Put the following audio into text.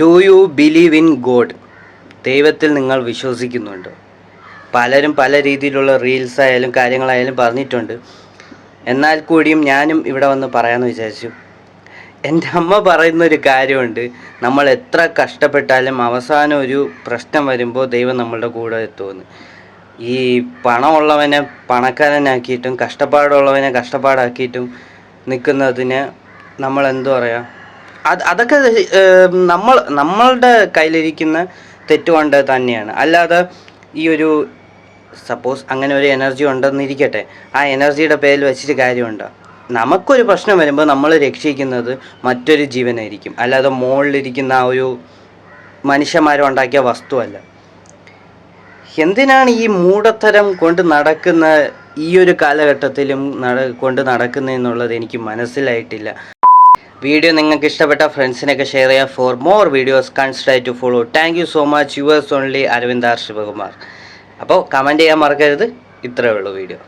Do you believe in God ദൈവത്തിൽ നിങ്ങൾ വിശ്വസിക്കുന്നുണ്ടോ? പലരും പല രീതിയിലുള്ള റീൽസ് ആയാലും കാര്യങ്ങളായാലും പറഞ്ഞിട്ടുണ്ട്. എന്നാൽ കൂടിയും ഞാനും ഇവിടെ വന്ന് പറയാമെന്ന് വിചാരിച്ചു. എന്റെ അമ്മ പറയുന്ന ഒരു കാര്യമുണ്ട്. നമ്മൾ എത്ര കഷ്ടപ്പെട്ടാലും അവസാനം ഒരു പ്രശ്നം വരുമ്പോൾ ദൈവം നമ്മളുടെ കൂടെ എത്തുമെന്ന്. ഈ പണമുള്ളവനെ പണക്കാരനാക്കിയിട്ടും കഷ്ടപ്പാടുള്ളവനെ കഷ്ടപ്പാടാക്കിയിട്ടും നിൽക്കുന്നതിന് നമ്മൾ എന്തു പറയാ? അത് അതൊക്കെ നമ്മൾ നമ്മളുടെ കയ്യിലിരിക്കുന്ന തെറ്റുകൊണ്ട് തന്നെയാണ്. അല്ലാതെ ഈ ഒരു സപ്പോസ് അങ്ങനെ ഒരു എനർജി ഉണ്ടെന്നിരിക്കട്ടെ ആ എനർജിയുടെ പേരിൽ വെച്ചിട്ട് കാര്യമുണ്ടോ? നമുക്കൊരു പ്രശ്നം വരുമ്പോൾ നമ്മൾ രക്ഷിക്കുന്നത് മറ്റൊരു ജീവനായിരിക്കും. അല്ലാതെ മുകളിലിരിക്കുന്ന ആ ഒരു മനുഷ്യന്മാരുണ്ടാക്കിയ വസ്തുവല്ല. എന്തിനാണ് ഈ മൂടത്തരം കൊണ്ട് നടക്കുന്ന ഈ ഒരു കാലഘട്ടത്തിലും നട കൊണ്ട് നടക്കുന്നതെന്നുള്ളത് എനിക്ക് മനസ്സിലായിട്ടില്ല. വീഡിയോ നിങ്ങൾക്ക് ഇഷ്ടപ്പെട്ട ഫ്രണ്ട്സിനൊക്കെ ഷെയർ ചെയ്യാം. For more videos consider to follow thank you so much yours only അരവിന്ദാർ Shivakumar അപ്പോൾ കമന്റ് ചെയ്യാൻ മറക്കരുത്. ഇത്രയേ ഉള്ളൂ വീഡിയോ